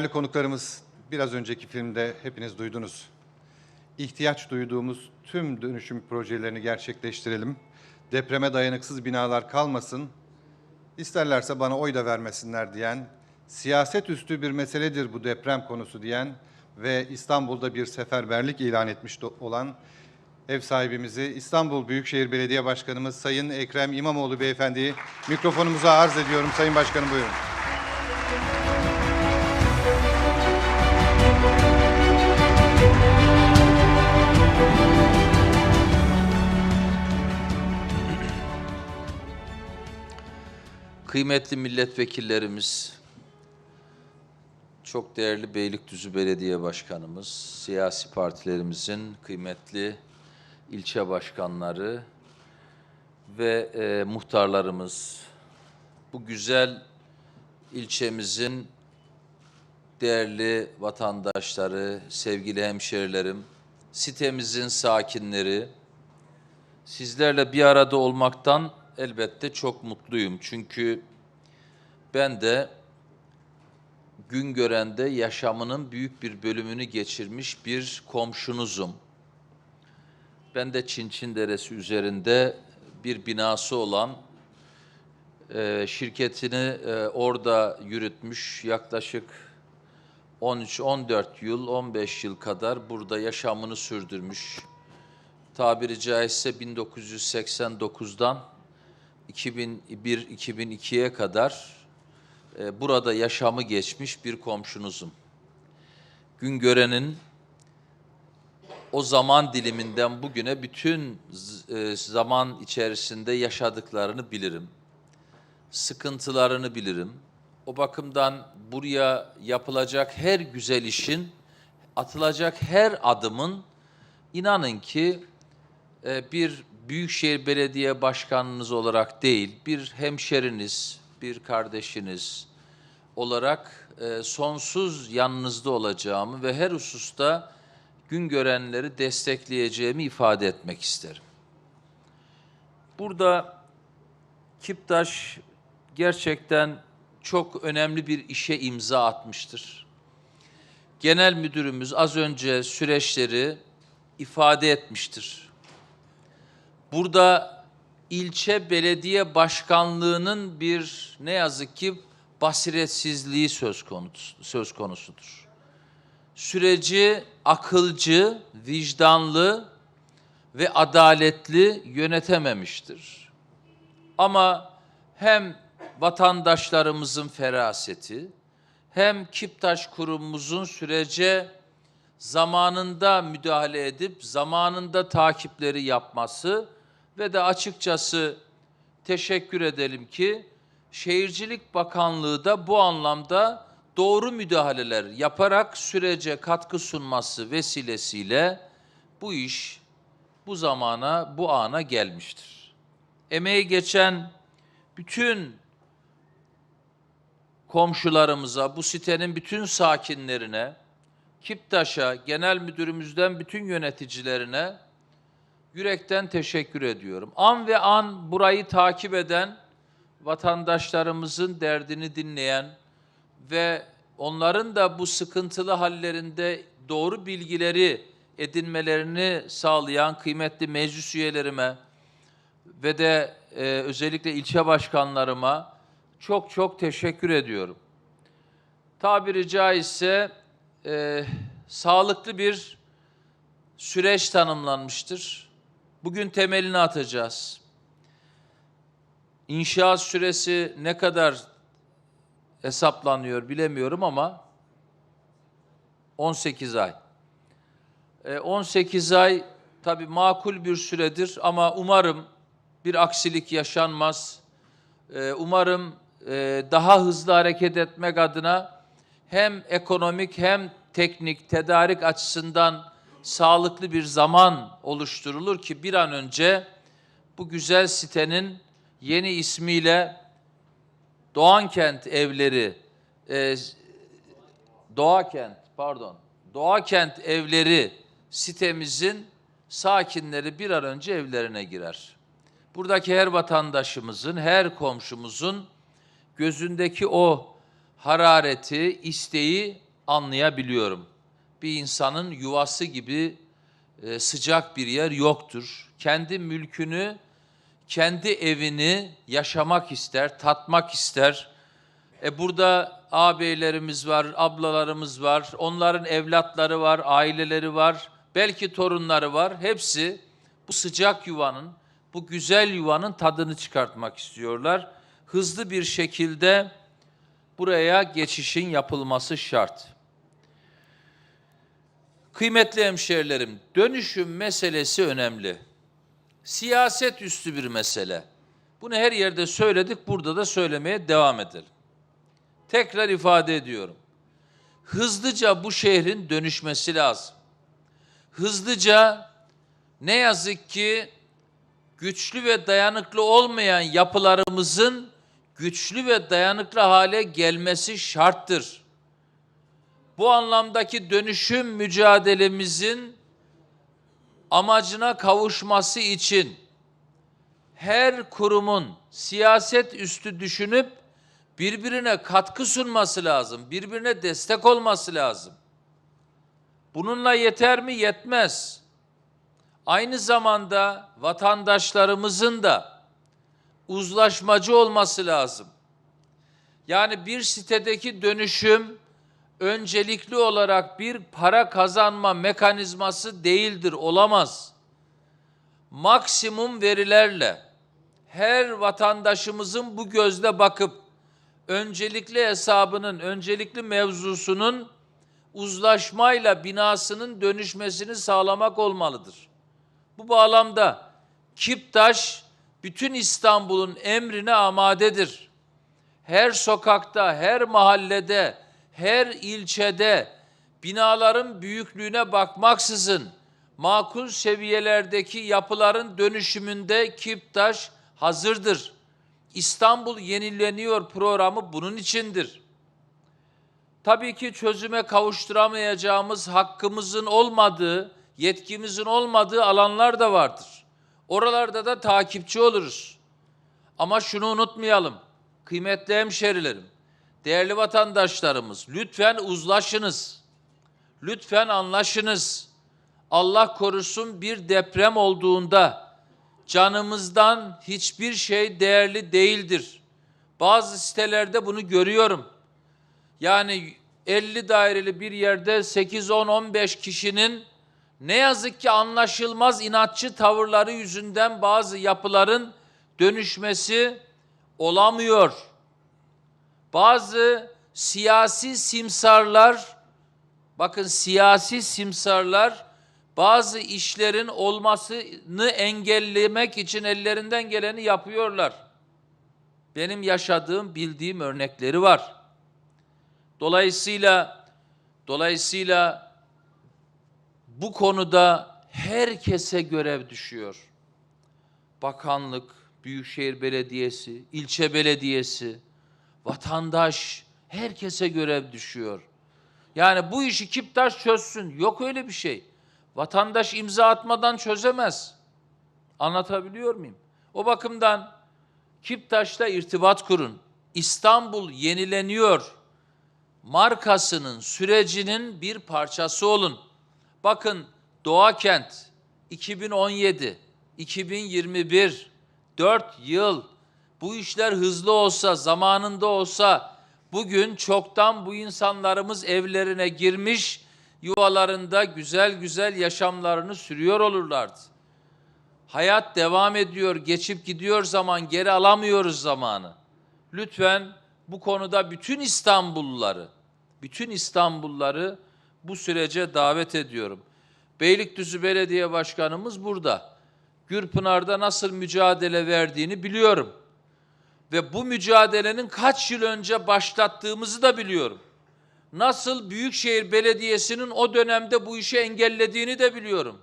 Değerli konuklarımız biraz önceki filmde hepiniz duydunuz. İhtiyaç duyduğumuz tüm dönüşüm projelerini gerçekleştirelim. Depreme dayanıksız binalar kalmasın. İsterlerse bana oy da vermesinler diyen, siyaset üstü bir meseledir bu deprem konusu diyen ve İstanbul'da bir seferberlik ilan etmiş olan ev sahibimizi İstanbul Büyükşehir Belediye Başkanımız Sayın Ekrem İmamoğlu Beyefendi'yi mikrofonumuza arz ediyorum. Sayın Başkanım buyurun. Kıymetli milletvekillerimiz, çok değerli Beylikdüzü Belediye Başkanımız, siyasi partilerimizin kıymetli ilçe başkanları ve e, muhtarlarımız, bu güzel ilçemizin değerli vatandaşları, sevgili hemşerilerim, sitemizin sakinleri, Sizlerle bir arada olmaktan elbette çok mutluyum. Çünkü ben de Güngören'de yaşamının büyük bir bölümünü geçirmiş bir komşunuzum. Ben de Çinçin Deresi üzerinde bir binası olan e, şirketini e, orada yürütmüş yaklaşık 13-14 yıl, 15 yıl kadar burada yaşamını sürdürmüş tabiri caizse 1989'dan 2001-2002'ye kadar e, burada yaşamı geçmiş bir komşunuzum. Güngören'in o zaman diliminden bugüne bütün e, zaman içerisinde yaşadıklarını bilirim. Sıkıntılarını bilirim. O bakımdan buraya yapılacak her güzel işin, atılacak her adımın inanın ki e, bir Büyükşehir Belediye Başkanınız olarak değil, bir hemşeriniz, bir kardeşiniz olarak e, sonsuz yanınızda olacağımı ve her hususta gün görenleri destekleyeceğimi ifade etmek isterim. Burada Kiptaş gerçekten çok önemli bir işe imza atmıştır. Genel müdürümüz az önce süreçleri ifade etmiştir. Burada ilçe belediye başkanlığının bir ne yazık ki basiretsizliği söz konusu söz konusudur. Süreci akılcı, vicdanlı ve adaletli yönetememiştir. Ama hem vatandaşlarımızın feraseti hem Kiptaş kurumumuzun sürece zamanında müdahale edip zamanında takipleri yapması ve de açıkçası teşekkür edelim ki Şehircilik Bakanlığı da bu anlamda doğru müdahaleler yaparak sürece katkı sunması vesilesiyle bu iş bu zamana, bu ana gelmiştir. Emeği geçen bütün komşularımıza, bu sitenin bütün sakinlerine, Kiptaş'a, genel müdürümüzden bütün yöneticilerine yürekten teşekkür ediyorum. An ve an burayı takip eden, vatandaşlarımızın derdini dinleyen ve onların da bu sıkıntılı hallerinde doğru bilgileri edinmelerini sağlayan kıymetli meclis üyelerime ve de e, özellikle ilçe başkanlarıma çok çok teşekkür ediyorum. Tabiri caizse e, sağlıklı bir süreç tanımlanmıştır. Bugün temelini atacağız. İnşaat süresi ne kadar hesaplanıyor bilemiyorum ama 18 ay. E, 18 ay tabii makul bir süredir ama umarım bir aksilik yaşanmaz. E, umarım e, daha hızlı hareket etmek adına hem ekonomik hem teknik tedarik açısından sağlıklı bir zaman oluşturulur ki bir an önce bu güzel sitenin yeni ismiyle Doğankent evleri e, Doğakent pardon Doğakent evleri sitemizin sakinleri bir an önce evlerine girer. Buradaki her vatandaşımızın, her komşumuzun gözündeki o harareti, isteği anlayabiliyorum. Bir insanın yuvası gibi e, sıcak bir yer yoktur. Kendi mülkünü, kendi evini yaşamak ister, tatmak ister. E burada ağabeylerimiz var, ablalarımız var, onların evlatları var, aileleri var, belki torunları var. Hepsi bu sıcak yuvanın, bu güzel yuvanın tadını çıkartmak istiyorlar. Hızlı bir şekilde buraya geçişin yapılması şart. Kıymetli hemşehrilerim, dönüşüm meselesi önemli. Siyaset üstü bir mesele. Bunu her yerde söyledik, burada da söylemeye devam edelim. Tekrar ifade ediyorum. Hızlıca bu şehrin dönüşmesi lazım. Hızlıca ne yazık ki güçlü ve dayanıklı olmayan yapılarımızın güçlü ve dayanıklı hale gelmesi şarttır. Bu anlamdaki dönüşüm mücadelemizin amacına kavuşması için her kurumun siyaset üstü düşünüp birbirine katkı sunması lazım, birbirine destek olması lazım. Bununla yeter mi? Yetmez. Aynı zamanda vatandaşlarımızın da uzlaşmacı olması lazım. Yani bir sitedeki dönüşüm öncelikli olarak bir para kazanma mekanizması değildir, olamaz. Maksimum verilerle her vatandaşımızın bu gözle bakıp öncelikli hesabının, öncelikli mevzusunun uzlaşmayla binasının dönüşmesini sağlamak olmalıdır. Bu bağlamda Kiptaş bütün İstanbul'un emrine amadedir. Her sokakta, her mahallede, her ilçede binaların büyüklüğüne bakmaksızın makul seviyelerdeki yapıların dönüşümünde Kiptaş hazırdır. İstanbul yenileniyor programı bunun içindir. Tabii ki çözüme kavuşturamayacağımız, hakkımızın olmadığı, yetkimizin olmadığı alanlar da vardır. Oralarda da takipçi oluruz. Ama şunu unutmayalım. Kıymetli hemşerilerim, değerli vatandaşlarımız, lütfen uzlaşınız. Lütfen anlaşınız. Allah korusun bir deprem olduğunda canımızdan hiçbir şey değerli değildir. Bazı sitelerde bunu görüyorum. Yani 50 daireli bir yerde 8 10 15 kişinin ne yazık ki anlaşılmaz inatçı tavırları yüzünden bazı yapıların dönüşmesi olamıyor. Bazı siyasi simsarlar bakın siyasi simsarlar bazı işlerin olmasını engellemek için ellerinden geleni yapıyorlar. Benim yaşadığım, bildiğim örnekleri var. Dolayısıyla dolayısıyla bu konuda herkese görev düşüyor. Bakanlık, Büyükşehir Belediyesi, ilçe belediyesi, vatandaş herkese görev düşüyor. Yani bu işi Kiptaş çözsün. Yok öyle bir şey. Vatandaş imza atmadan çözemez. Anlatabiliyor muyum? O bakımdan Kiptaş'la irtibat kurun. İstanbul yenileniyor markasının, sürecinin bir parçası olun. Bakın Doğa Kent 2017, 2021, 4 yıl bu işler hızlı olsa, zamanında olsa bugün çoktan bu insanlarımız evlerine girmiş, yuvalarında güzel güzel yaşamlarını sürüyor olurlardı. Hayat devam ediyor, geçip gidiyor zaman, geri alamıyoruz zamanı. Lütfen bu konuda bütün İstanbulluları, bütün İstanbulluları bu sürece davet ediyorum. Beylikdüzü Belediye Başkanımız burada. Gürpınar'da nasıl mücadele verdiğini biliyorum. Ve bu mücadelenin kaç yıl önce başlattığımızı da biliyorum. Nasıl Büyükşehir Belediyesi'nin o dönemde bu işi engellediğini de biliyorum.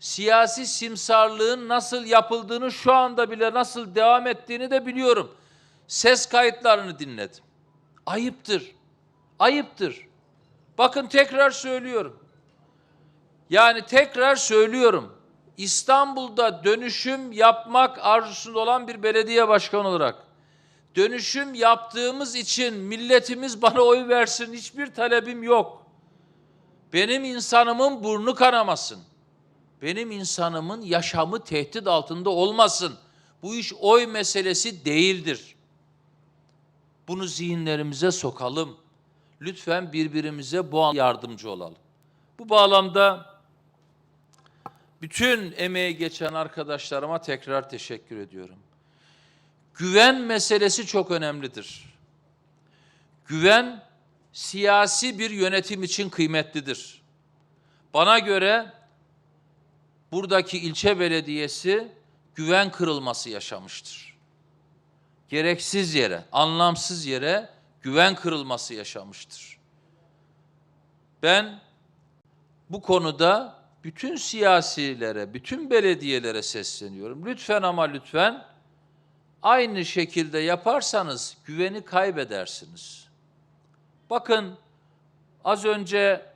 Siyasi simsarlığın nasıl yapıldığını şu anda bile nasıl devam ettiğini de biliyorum. Ses kayıtlarını dinledim. Ayıptır. Ayıptır. Bakın tekrar söylüyorum. Yani tekrar söylüyorum. İstanbul'da dönüşüm yapmak arzusunda olan bir belediye başkanı olarak dönüşüm yaptığımız için milletimiz bana oy versin hiçbir talebim yok. Benim insanımın burnu kanamasın. Benim insanımın yaşamı tehdit altında olmasın. Bu iş oy meselesi değildir. Bunu zihinlerimize sokalım. Lütfen birbirimize bu an yardımcı olalım. Bu bağlamda bütün emeği geçen arkadaşlarıma tekrar teşekkür ediyorum. Güven meselesi çok önemlidir. Güven siyasi bir yönetim için kıymetlidir. Bana göre buradaki ilçe belediyesi güven kırılması yaşamıştır. Gereksiz yere, anlamsız yere güven kırılması yaşamıştır. Ben bu konuda bütün siyasilere, bütün belediyelere sesleniyorum. Lütfen ama lütfen aynı şekilde yaparsanız güveni kaybedersiniz. Bakın az önce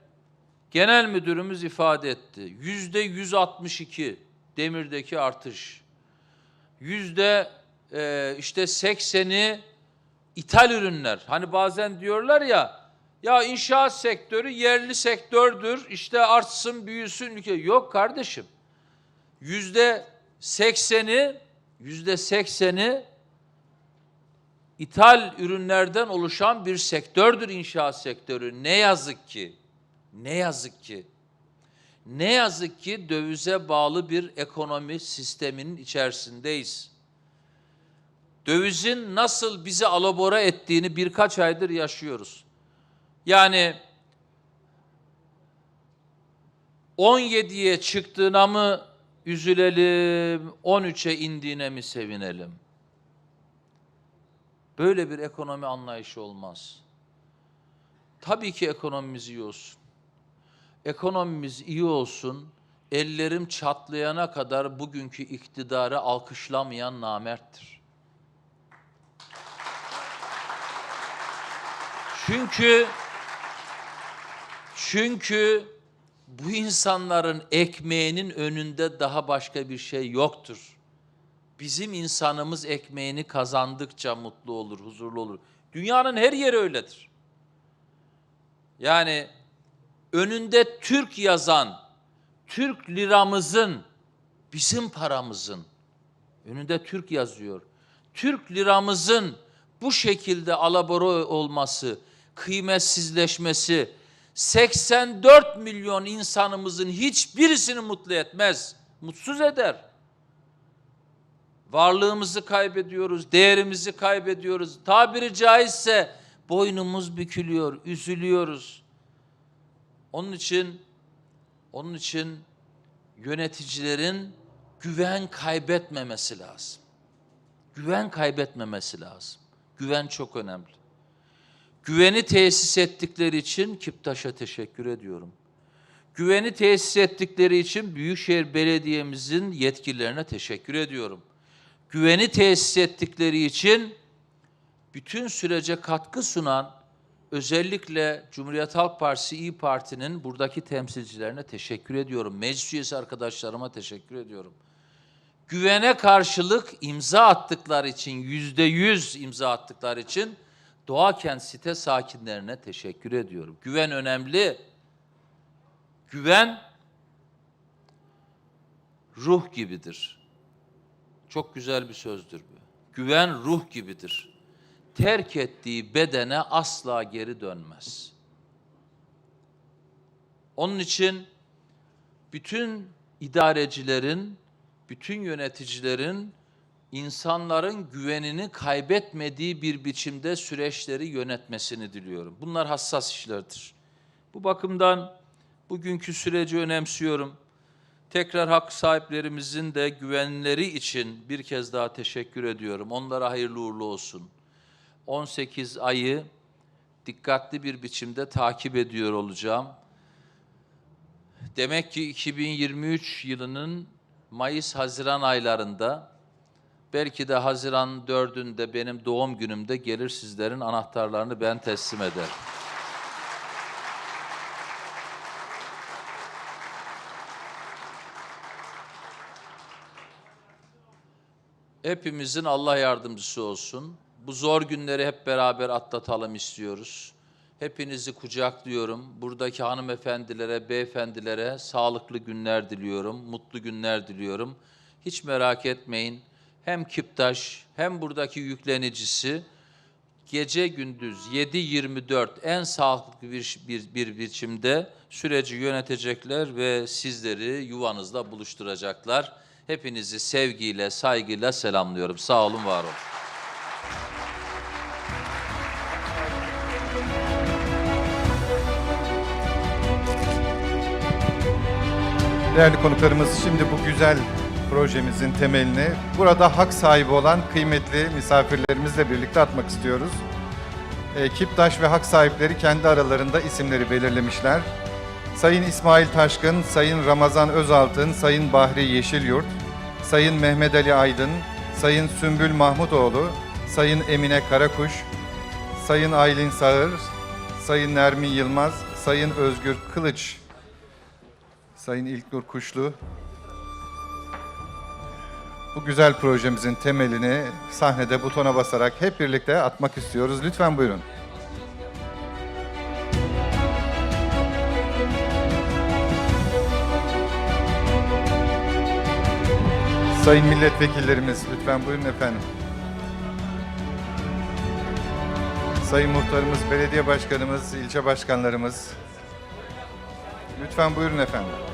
genel müdürümüz ifade etti. Yüzde 162 demirdeki artış. Yüzde e, işte 80'i ithal ürünler. Hani bazen diyorlar ya ya inşaat sektörü yerli sektördür. İşte artsın, büyüsün ülke. Yok kardeşim. Yüzde sekseni, yüzde sekseni ithal ürünlerden oluşan bir sektördür inşaat sektörü. Ne yazık ki, ne yazık ki, ne yazık ki dövize bağlı bir ekonomi sisteminin içerisindeyiz. Dövizin nasıl bizi alabora ettiğini birkaç aydır yaşıyoruz. Yani 17'ye çıktığına mı üzülelim, 13'e indiğine mi sevinelim? Böyle bir ekonomi anlayışı olmaz. Tabii ki ekonomimiz iyi olsun. Ekonomimiz iyi olsun, ellerim çatlayana kadar bugünkü iktidarı alkışlamayan namerttir. Çünkü çünkü bu insanların ekmeğinin önünde daha başka bir şey yoktur. Bizim insanımız ekmeğini kazandıkça mutlu olur, huzurlu olur. Dünyanın her yeri öyledir. Yani önünde Türk yazan, Türk liramızın, bizim paramızın, önünde Türk yazıyor. Türk liramızın bu şekilde alabora olması, kıymetsizleşmesi 84 milyon insanımızın hiçbirisini mutlu etmez, mutsuz eder. Varlığımızı kaybediyoruz, değerimizi kaybediyoruz. Tabiri caizse boynumuz bükülüyor, üzülüyoruz. Onun için onun için yöneticilerin güven kaybetmemesi lazım. Güven kaybetmemesi lazım. Güven çok önemli. Güveni tesis ettikleri için Kiptaş'a teşekkür ediyorum. Güveni tesis ettikleri için Büyükşehir Belediye'mizin yetkililerine teşekkür ediyorum. Güveni tesis ettikleri için bütün sürece katkı sunan özellikle Cumhuriyet Halk Partisi İyi Parti'nin buradaki temsilcilerine teşekkür ediyorum. Meclis üyesi arkadaşlarıma teşekkür ediyorum. Güvene karşılık imza attıkları için, yüzde yüz imza attıkları için Doğakent site sakinlerine teşekkür ediyorum. Güven önemli. Güven ruh gibidir. Çok güzel bir sözdür bu. Güven ruh gibidir. Terk ettiği bedene asla geri dönmez. Onun için bütün idarecilerin, bütün yöneticilerin insanların güvenini kaybetmediği bir biçimde süreçleri yönetmesini diliyorum. Bunlar hassas işlerdir. Bu bakımdan bugünkü süreci önemsiyorum. Tekrar hak sahiplerimizin de güvenleri için bir kez daha teşekkür ediyorum. Onlara hayırlı uğurlu olsun. 18 ayı dikkatli bir biçimde takip ediyor olacağım. Demek ki 2023 yılının Mayıs-Haziran aylarında belki de Haziran 4'ünde benim doğum günümde gelir sizlerin anahtarlarını ben teslim ederim. Hepimizin Allah yardımcısı olsun. Bu zor günleri hep beraber atlatalım istiyoruz. Hepinizi kucaklıyorum. Buradaki hanımefendilere, beyefendilere sağlıklı günler diliyorum, mutlu günler diliyorum. Hiç merak etmeyin. Hem Kiptaş hem buradaki yüklenicisi gece gündüz 7-24 en sağlıklı bir, bir, bir biçimde süreci yönetecekler ve sizleri yuvanızla buluşturacaklar. Hepinizi sevgiyle, saygıyla selamlıyorum. Sağ olun, var olun. Değerli konuklarımız şimdi bu güzel projemizin temelini burada hak sahibi olan kıymetli misafirlerimizle birlikte atmak istiyoruz. Kiptaş ve hak sahipleri kendi aralarında isimleri belirlemişler. Sayın İsmail Taşkın, Sayın Ramazan Özaltın, Sayın Bahri Yeşilyurt, Sayın Mehmet Ali Aydın, Sayın Sümbül Mahmutoğlu, Sayın Emine Karakuş, Sayın Aylin Sağır, Sayın Nermin Yılmaz, Sayın Özgür Kılıç Sayın İlknur Kuşlu. Bu güzel projemizin temelini sahnede butona basarak hep birlikte atmak istiyoruz. Lütfen buyurun. Sayın milletvekillerimiz lütfen buyurun efendim. Sayın muhtarımız, belediye başkanımız, ilçe başkanlarımız, Lütfen buyurun efendim.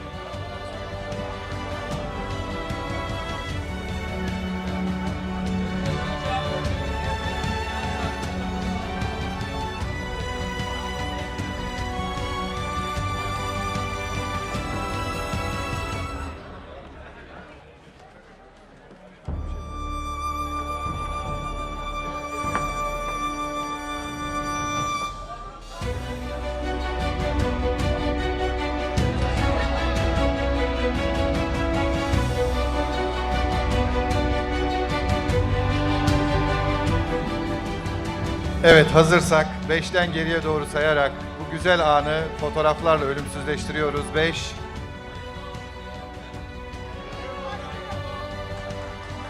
Evet hazırsak 5'ten geriye doğru sayarak bu güzel anı fotoğraflarla ölümsüzleştiriyoruz. 5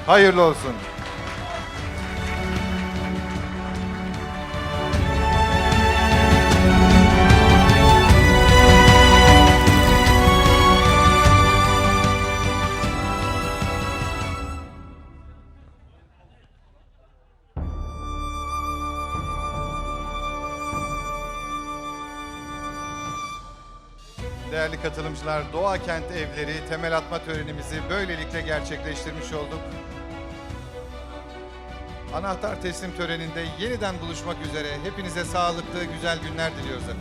Hayırlı olsun. Katılımcılar, Doğa Kent Evleri temel atma törenimizi böylelikle gerçekleştirmiş olduk. Anahtar teslim töreninde yeniden buluşmak üzere. Hepinize sağlıklı, güzel günler diliyoruz efendim.